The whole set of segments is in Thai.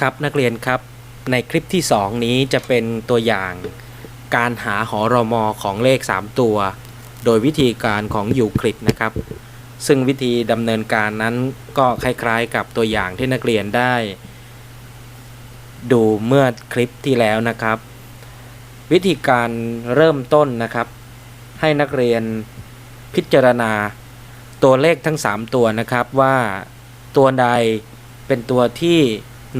ครับนักเรียนครับในคลิปที่ 2 นี้จะเป็นตัวอย่างการหาหอรอมอของเลข 3 ตัว โดยวิธีการของยูคลิดนะครับ ซึ่งวิธีดำเนินการนั้นก็คล้ายๆกับตัวอย่างที่นักเรียนได้ ดูเมื่อคลิปที่แล้วนะครับ วิธีการเริ่มต้นนะครับ ให้นักเรียนพิจารณาตัวเลขทั้ง 3 ตัวนะครับว่าตัวใดเป็นตัวที่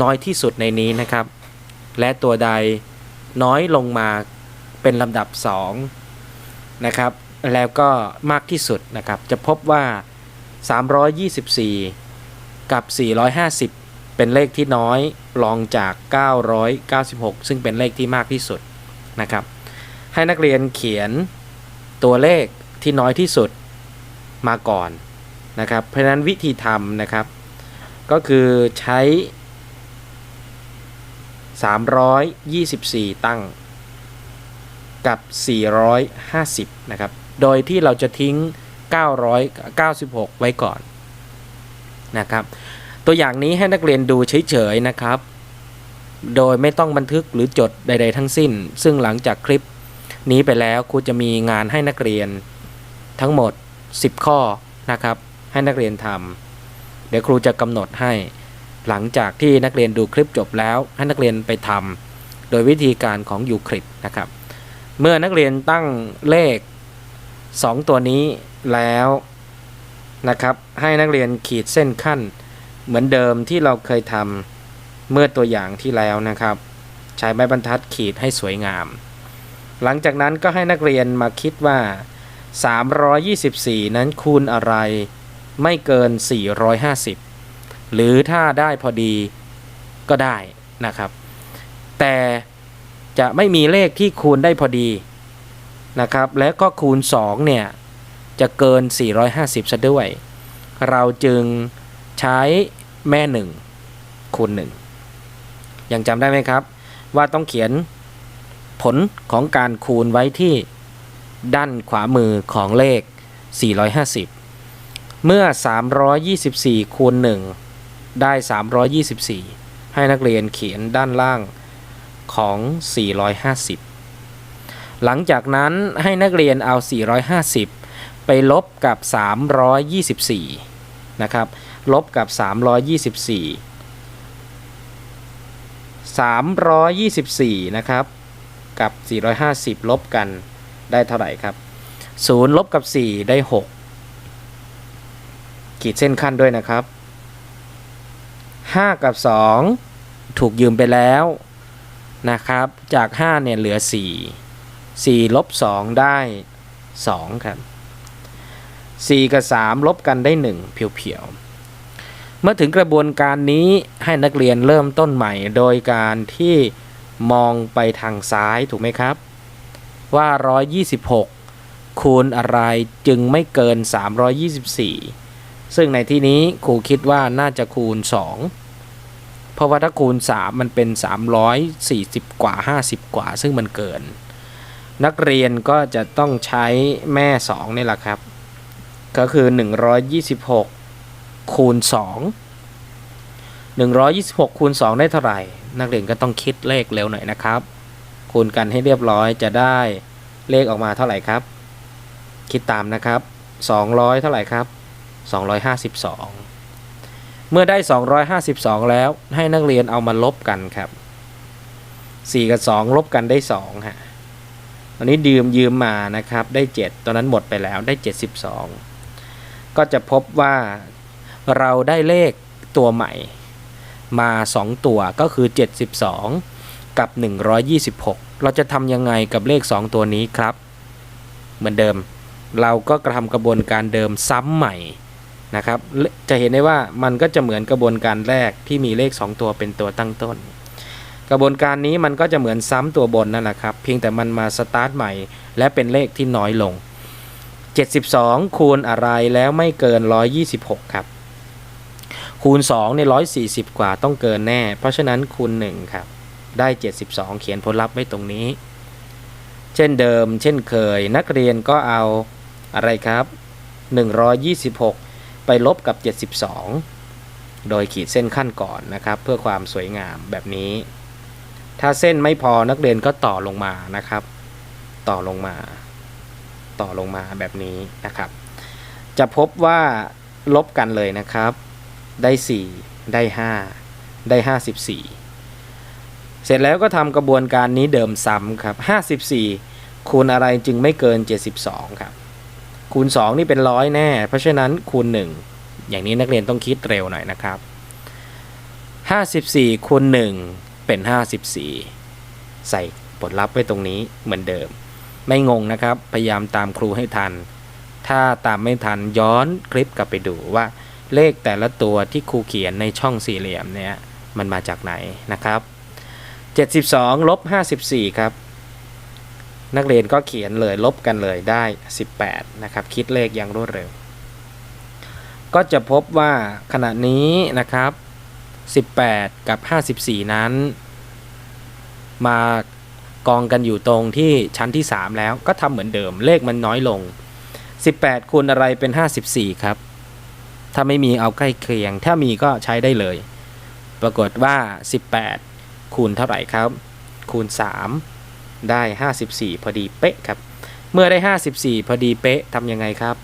น้อยที่สุดในนี้นะครับ และตัวใดน้อยลงมาเป็นลำดับ2นะครับ แล้วก็มากที่สุดนะครับ จะพบว่า 324 กับ 450 เป็นเลขที่น้อยรองจาก 996 ซึ่งเป็นเลขที่มากที่สุดนะครับ ให้นักเรียนเขียนตัวเลขที่น้อยที่สุดมาก่อนนะครับ เพราะฉะนั้นวิธีทำนะครับ ก็คือใช้ 324 ตั้งกับ 450 นะครับ โดยที่เราจะทิ้ง 996 ไว้ก่อนนะครับ ตัวอย่างนี้ให้นักเรียนดูเฉยๆนะครับ โดยไม่ต้องบันทึกหรือจดใด ๆ ทั้งสิ้น ซึ่งหลังจากคลิปนี้ไปแล้วครูจะมีงานให้นักเรียนทั้งหมด 10 ข้อนะครับ ให้นักเรียนทำเดี๋ยวครูจะกำหนดให้ หลังจากที่นักเรียนดูคลิปจบแล้วให้นักเรียนไปทำโดยวิธีการของยูคลิดนะครับ เมื่อนักเรียนตั้งเลข 2 ตัวนี้แล้วนะครับ ให้นักเรียนขีดเส้นขั้น เหมือนเดิมที่เราเคยทำเมื่อตัวอย่างที่แล้วนะครับ ใช้ไม้บรรทัดขีดให้สวยงาม หลังจากนั้นก็ให้นักเรียนมาคิดว่า 324 นั้นคูณอะไรไม่เกิน 450 หรือถ้าได้พอดีก็ได้นะครับ แต่จะไม่มีเลขที่คูณได้พอดีนะครับ และก็คูณ 2 เนี่ย จะเกิน 450ซะด้วย เราจึงใช้แม่ 1 คูณ 1 ยังจำได้ไหมครับ ว่าต้องเขียนผลของการคูณไว้ที่ด้านขวามือของเลข 450 เมื่อ 324 คูณ 1 ได้ 324 ให้นักเรียนเขียนด้านล่างของ 450 หลังจากนั้นให้นักเรียนเอา 450 ไปลบกับ 324 นะครับ ลบกับ 324 324 นะครับ กับ 450 ลบกันได้เท่าไหร่ครับ 0 ลบกับ 4 ได้ 6 ขีดเส้นขั้นด้วยนะครับ 5 กับ 2 ถูกยืมไปแล้วนะครับ จาก 5 เนี่ย เหลือ 4 4ลบ2ได้ 2 ครับ 4 กับ 3 ลบกันได้ 1 เพียวๆ เมื่อถึงกระบวนการนี้ให้นักเรียนเริ่มต้นใหม่ โดยการที่มองไปทางซ้ายถูกไหมครับ ว่า 126 คูณอะไรจึงไม่เกิน 324 ซึ่งในที่นี้ครูคิดว่าน่าจะคูณ 2 เพราะว่าถ้าคูณ 3 มันเป็น 340 กว่า 50 กว่า ซึ่งมันเกิน นักเรียนก็จะต้องใช้แม่ 2 นี่แหละครับ ก็คือ 126 คูณ 2 126 คูณ 2 ได้เท่าไหร่ นักเรียนก็ต้องคิดเลขเร็วหน่อยนะครับ คูณกันให้เรียบร้อยจะได้เลขออกมาเท่าไหร่ครับ คิดตามนะครับ 200 เท่าไหร่ครับ 252 เมื่อได้ 252 แล้วให้นักเรียนเอามาลบกันครับ 4 กับ 2 ลบกันได้2ฮะอันนี้ยืมยืมมานะครับได้ 7 ตอนนั้นหมดไปแล้วได้ 72 ก็จะพบว่าเราได้เลขตัวใหม่มา 2 ตัวก็คือ 72 กับ 126 เราจะทำยังไงกับเลข 2 ตัวนี้ครับ เหมือนเดิม เราก็กระทำกระบวนการเดิมซ้ำใหม่ นะครับจะเห็นได้ว่ามันก็จะเหมือนกระบวนการแรกที่มีเลข 2 ตัวเป็นตัวตั้งต้น กระบวนการนี้มันก็จะเหมือนซ้ำตัวบนนั่นแหละครับเพียงแต่มันมาสตาร์ทใหม่ และเป็นเลขที่น้อยลง 72 คูณอะไรแล้วไม่เกิน 126 ครับ คูณ2เนี่ย140 กว่าต้องเกินแน่ เพราะฉะนั้นคูณ1ครับได้ 72 เขียนผลลัพธ์ไว้ตรงนี้ เช่นเดิม เช่นเคย นักเรียนก็เอาอะไรครับ 126 ไปลบกับ 72 โดยขีดเส้นขั้นก่อนนะครับ เพื่อความสวยงามแบบนี้ ถ้าเส้นไม่พอนักเรียนก็ต่อลงมานะครับ ต่อลงมา ต่อลงมาแบบนี้นะครับ จะพบว่าลบกันเลยนะครับ ได้ 4 ได้ 5 ได้ 54 เสร็จแล้วก็ทำกระบวนการนี้เดิมซ้ำครับ 54 คูณอะไรจึงไม่เกิน 72 ครับ คูณ 2 นี่เป็นร้อยแน่ เพราะฉะนั้นคูณ 1 อย่างนี้นักเรียนต้องคิดเร็วหน่อยนะครับ 54คูณ1เป็น 54 ใส่ผลลัพธ์ไว้ตรงนี้เหมือนเดิม ไม่งงนะครับ พยายามตามครูให้ทัน ถ้าตามไม่ทันย้อนคลิปกลับไปดูว่าเลขแต่ละตัวที่ครูเขียนในช่องสี่เหลี่ยมเนี่ยมันมาจากไหนนะครับ 72ลบ54 ครับ นักเรียนก็เขียนเลยลบกันเลยได้ 18 นะครับ คิดเลขอย่างรวดเร็ว ก็จะพบว่าขณะนี้นะครับ 18 กับ 54 นั้น มากองกันอยู่ตรงที่ชั้นที่ 3 แล้วก็ทำเหมือนเดิมเลขมันน้อยลง 18 คูณอะไรเป็น 54 ครับ ถ้าไม่มีเอาใกล้เคียง ถ้ามีก็ใช้ได้เลย ปรากฏว่า 18 คูณเท่าไหร่ครับ คูณ 3 ได้ 54 พอดีเป๊ะครับ เมื่อได้ 54 พอดีเป๊ะทำยังไงครับ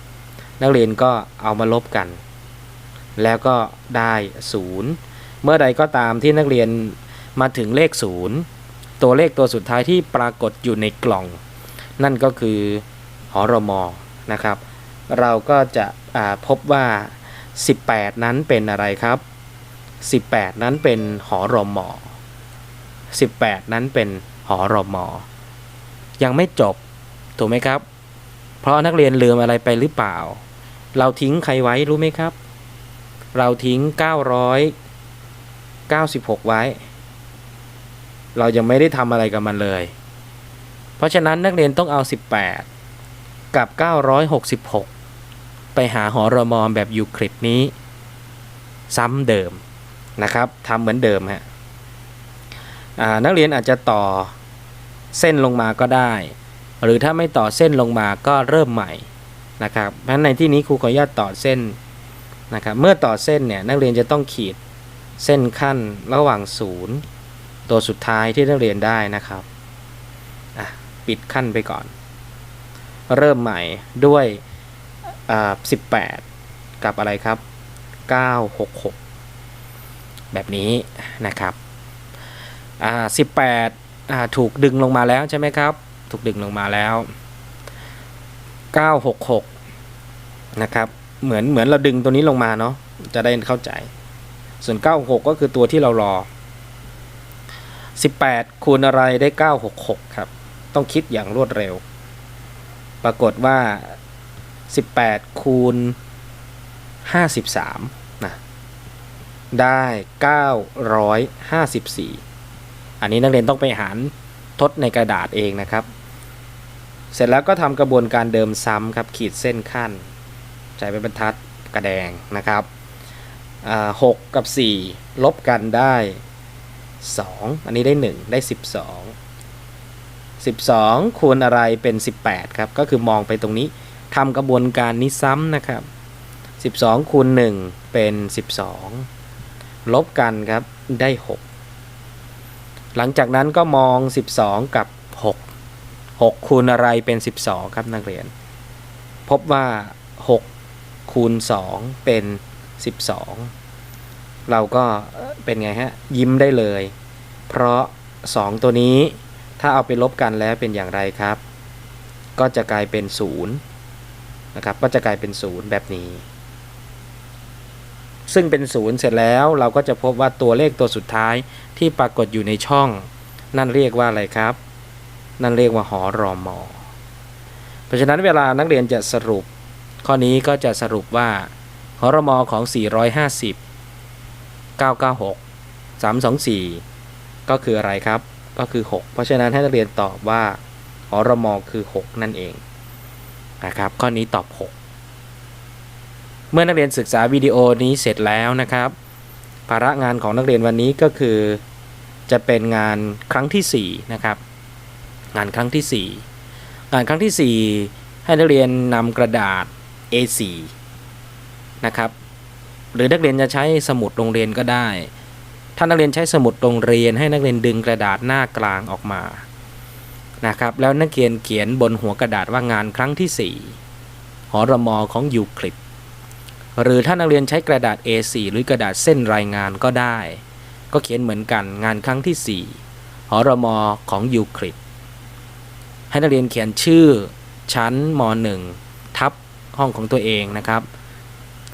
นักเรียนก็เอามาลบกัน แล้วก็ได้ 0 เมื่อใดก็ตามที่นักเรียนมาถึงเลข 0 ตัวเลขตัวสุดท้ายที่ปรากฏอยู่ในกล่อง นั่นก็คือหอรมอนะครับ เราก็จะพบว่า 18 นั้นเป็นอะไรครับ 18 นั้นเป็นหอรมอ18 นั้นเป็น หอรมอ ยังไม่จบ ถูกไหมครับ เพราะนักเรียนลืมอะไรไปหรือเปล่า เราทิ้งใครไว้รู้ไหมครับ เราทิ้ง 996 ไว้ เรายังไม่ได้ทำอะไรกับมันเลย เพราะฉะนั้นนักเรียนต้องเอา 18 กับ 966 ไปหาหอรมอแบบยูคลิดนี้ ซ้ำเดิมนะครับทำเหมือนเดิมฮะ นักเรียนอาจจะต่อเส้นลงมาก็ได้ หรือถ้าไม่ต่อเส้นลงมาก็เริ่มใหม่นะครับเพราะฉะนั้นในที่นี้ครูขออนุญาตต่อเส้นนะครับเมื่อต่อเส้นเนี่ยนักเรียนจะต้องขีดเส้นขั้นระหว่างศูนย์ตัวสุดท้ายที่นักเรียนได้นะครับปิดขั้นไปก่อน เริ่มใหม่ด้วย18 กับอะไรครับ 966 แบบนี้นะครับ อ่า18อ่าถูกดึงลงมาแล้วใช่ไหมครับ ถูกดึงลงมาแล้ว966นะครับ เหมือนเหมือนเราดึงตัวนี้ลงมาเนาะจะได้เข้าใจ ส่วน 96 ก็คือตัวที่เรารอ 18 คูณอะไรได้ 966 ครับ ต้องคิดอย่างรวดเร็ว ปรากฏว่า 18 คูณ 53 นะ ได้ 954 อันนี้นักเรียนต้องไปหารทดในกระดาษเองนะครับ เสร็จแล้วก็ทำกระบวนการเดิมซ้ำครับขีดเส้นขั้นใช้เป็นบรรทัดกระแดงนะครับอ่า6กับ 4 ลบกันได้ 2 อันนี้ได้ 1 ได้ 12 12 คูณอะไรเป็น 18 ครับ ก็คือมองไปตรงนี้ทำกระบวนการนี้ซ้ำนะครับ 12 คูณ 1 เป็น 12 ลบกันครับได้ 6 หลังจากนั้นก็มอง 12 กับ 6 6 คูณอะไรเป็น 12 ครับนักเรียน พบว่า 6 คูณ 2 เป็น 12 เราก็เป็นไงฮะ ยิ้มได้เลย เพราะ 2 ตัวนี้ถ้าเอาไปลบกันแล้วเป็นอย่างไรครับ ก็จะกลายเป็น 0 นะครับ ก็จะกลายเป็น 0 แบบนี้ ซึ่งเป็น0เสร็จแล้วเราก็จะพบว่าตัวเลขตัวสุดท้ายที่ปรากฏอยู่ในช่อง นั่นเรียกว่าอะไรครับ นั่นเรียกว่าหอรอมอเพราะฉะนั้นเวลานักเรียนจะสรุป ข้อนี้ก็จะสรุปว่าหอรอมอของ 450 996 324 ก็คืออะไรครับ ก็คือ 6 เพราะฉะนั้นให้นักเรียนตอบว่าหอรอมอคือ 6 นั่นเองนะครับข้อนี้ตอบ 6 เมื่อนักเรียนศึกษาวิดีโอนี้เสร็จแล้วนะครับ ภาระงานของนักเรียนวันนี้ก็คือจะเป็นงานครั้งที่4นะครับ งานครั้งที่ 4 งานครั้งที่ 4 ให้นักเรียนนำกระดาษ A4 นะครับ หรือนักเรียนจะใช้สมุดโรงเรียนก็ได้ ถ้านักเรียนใช้สมุดโรงเรียน ให้นักเรียนดึงกระดาษหน้ากลางออกมานะครับ แล้วนักเรียนเขียนบนหัวกระดาษว่างานครั้งที่4หอรมอของยูคลิป หรือถ้านักเรียนใช้กระดาษ A4 หรือกระดาษเส้นรายงานก็ได้ ก็เขียนเหมือนกันงานครั้งที่ 4หอรมอของยูคลิปให้นักเรียนเขียนชื่อชั้นม .1 ทับห้องของตัวเองนะครับ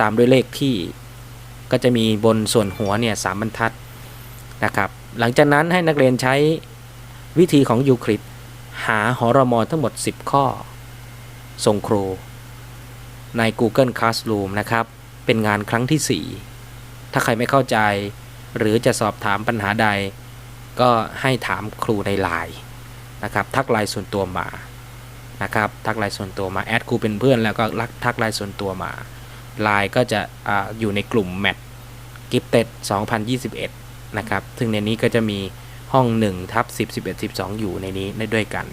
ตามด้วยเลขที่ก็จะมีบนส่วนหัวเนี่ยสามบรรทัดนะครับ หลังจากนั้นให้นักเรียนใช้วิธีของยูคลิปหาหอรมอทั้งหมด 10 ข้อ ส่งครู ใน Google Classroom นะครับ เป็นงานครั้งที่ 4 ถ้าใครไม่เข้าใจ หรือจะสอบถามปัญหาใด ก็ให้ถามครูในไลน์นะครับ ทักไลน์ส่วนตัวมา นะครับ ทักไลน์ส่วนตัวมา แอดครูเป็นเพื่อนแล้วก็รักทักไลน์ส่วนตัวมาไลน์ก็จะออยู่ในกลุ่มแมทกิฟเต็ด2021 นะครับ ซึ่งในนี้ก็จะมีห้อง1ทับ10 11 12 อยู่ในนี้ได้ด้วยกัน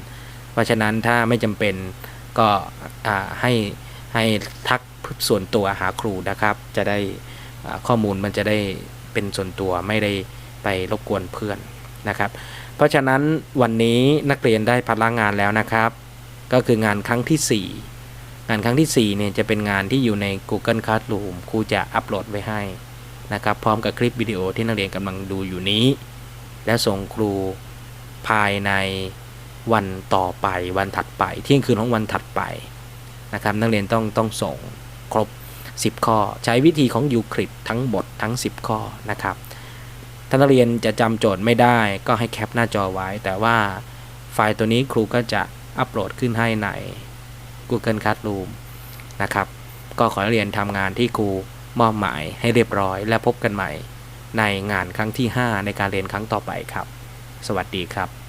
เพราะฉะนั้นถ้าไม่จำเป็นก็ให้ ให้ทักส่วนตัวหาครูนะครับ จะได้ข้อมูลมันจะได้เป็นส่วนตัวไม่ได้ไปรบกวนเพื่อนนะครับ เพราะฉะนั้นวันนี้นักเรียนได้พลังงานแล้วนะครับ ก็คืองานครั้งที่ 4 งานครั้งที่4เนี่ยจะเป็นงานที่อยู่ใน Google Classroom ครูจะอัปโหลดไว้ให้นะครับพร้อมกับคลิปวิดีโอที่นักเรียนกำลังดูอยู่นี้ และส่งครูภายในวันต่อไปวันถัดไป เที่ยงคืนของวันถัดไป นะครับนักเรียนต้องต้องส่งครบ 10 ข้อ ใช้วิธีของยูคลิดทั้งหมดทั้ง 10 ข้อนะครับถ้านักเรียนจะจำโจทย์ไม่ได้ก็ให้แคปหน้าจอไว้ แต่ว่าไฟล์ตัวนี้ครูก็จะอัปโหลดขึ้นให้ใน Google Classroom นะครับ ก็ขอให้เรียนทำงานที่ครูมอบหมายให้เรียบร้อย และพบกันใหม่ในงานครั้งที่ 5 ในการเรียนครั้งต่อไปครับ สวัสดีครับ